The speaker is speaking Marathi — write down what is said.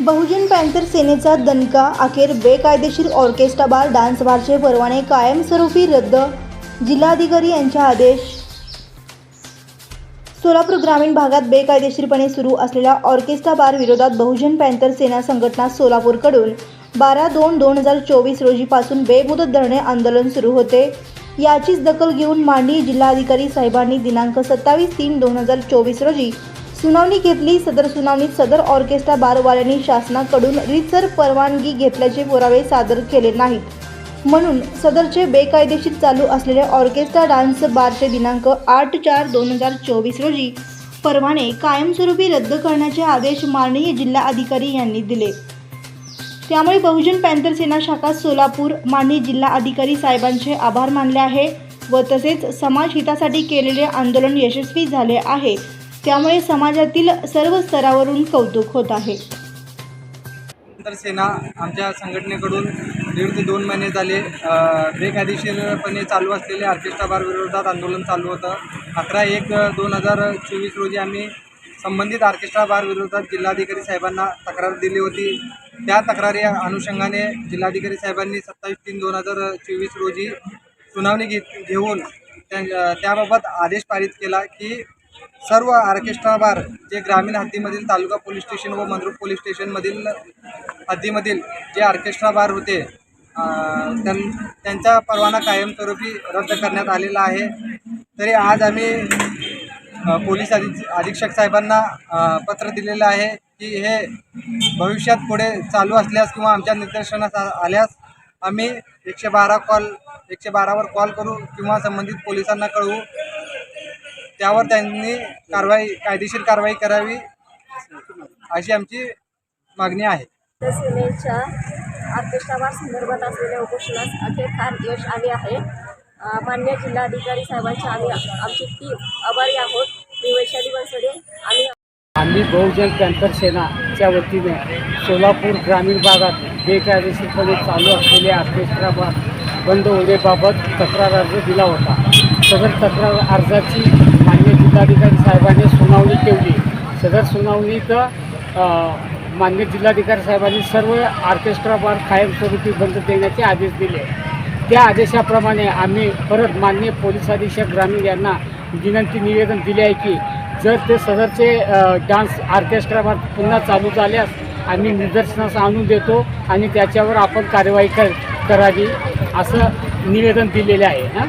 बहुजन पॅन्थर सेनेचा दणका अखेर बेकायदेशीर ऑर्केस्ट्रा बार डान्स बारचे परवाने कायमस्वरूपी रद्द जिल्हाधिकारी यांच्या आदेश. सोलापूर ग्रामीण भागात बेकायदेशीरपणे सुरू असलेल्या ऑर्केस्ट्रा बार विरोधात बहुजन पॅन्थर सेना संघटना सोलापूरकडून बारा दोन दोन हजार चोवीस रोजीपासून बेमुदत धरणे आंदोलन सुरू होते. याचीच दखल घेऊन मांडणी जिल्हाधिकारी साहेबांनी दिनांक सत्तावीस तीन दोन हजार चोवीस रोजी सुनावणी घेतली. सदर सुनावणीत सदर ऑर्केस्ट्रा बारवाल्यांनी शासनाकडून रितसर परवानगी घेतल्याचे पुरावे सादर केले नाहीत. म्हणून सदरचे बेकायदेशीर चालू असलेले ऑर्केस्ट्रा डान्स बारचे दिनांक आठ चार दोन हजार चोवीस रोजी परवाने कायमस्वरूपी रद्द करण्याचे आदेश माननीय जिल्हा अधिकारी यांनी दिले. त्यामुळे बहुजन पॅन्थर सेना शाखा सोलापूर माननीय जिल्हा अधिकारी साहेबांचे आभार मानले आहे व तसेच समाज हितासाठी केलेले आंदोलन यशस्वी झाले आहे. त्यामुळे समाजातील सर्व स्तरावरून कौतुक होत आहे. तर सेना आमच्या संघटनेकडून दीड ते दोन महिने झाले बेकायदेशीरपणे चालू असलेले ऑर्केस्ट्रा बार विरोधात आंदोलन चालू होतं. अकरा एक दोन हजार चोवीस रोजी आम्ही संबंधित ऑर्केस्ट्रा बार विरोधात जिल्हाधिकारी साहेबांना तक्रार दिली होती. त्या तक्रारी अनुषंगाने जिल्हाधिकारी साहेबांनी सत्तावीस तीन दोन हजार चोवीस रोजी सुनावणी घे घेऊन त्याबाबत आदेश पारित केला की सर्व ऑर्केस्ट्राबार जे ग्रामीण हद्दीमधील तालुका पोलीस स्टेशन व मंद्रुप पोलीस स्टेशनमधील हद्दीमधील जे ऑर्केस्ट्रा बार होते त्यां त्यांचा परवाना कायमस्वरूपी रद्द करण्यात आलेला आहे. तरी आज आम्ही पोलीस अधिक अधीक्षक साहेबांना पत्र दिलेलं आहे की हे भविष्यात पुढे चालू असल्यास किंवा आमच्या निदर्शनास आल्यास आम्ही एकशे बारा कॉल एकशे बारावर कॉल करू किंवा संबंधित पोलिसांना कळवू. त्यावर त्यांनी कारवाई कायदेशीर कारवाई करावी अशी आमची मागणी आहे. संदर्भात असलेल्या उपोषणास अखेर फार यश आले आहे. मान्य जिल्हाधिकारी साहेबांचे आम्ही आमची टीम आभारी आहोत. मी वैशाली बनसोडे आम्ही आम्ही बहुजन पॅन्थर सेनाच्या वतीने सोलापूर ग्रामीण भागात बेकायदेशीरपणे चालू असलेल्या ऑर्केस्ट्रा बा बंद होण्याबाबत तक्रार अर्ज दिला होता. सदर तक्रार अर्जाची मान्य जिल्हाधिकारी साहेबांनी सुनावणी ठेवली सदर सुनावणीत मान्य जिल्हाधिकारी साहेबांनी सर्व ऑर्केस्ट्रा बार कायमस्वरूपी बंद देण्याचे आदेश दिले. त्या आदेशाप्रमाणे आम्ही परत माननीय पोलीस अधीक्षक ग्रामीण यांना विनंती निवेदन दिले आहे की जर ते सदरचे डान्स ऑर्केस्ट्रा बार पुन्हा चालू झाल्यास आम्ही निदर्शनास आणून देतो आणि त्याच्यावर आपण कारवाई कर करावी असं निवेदन दिलेले आहे. हां?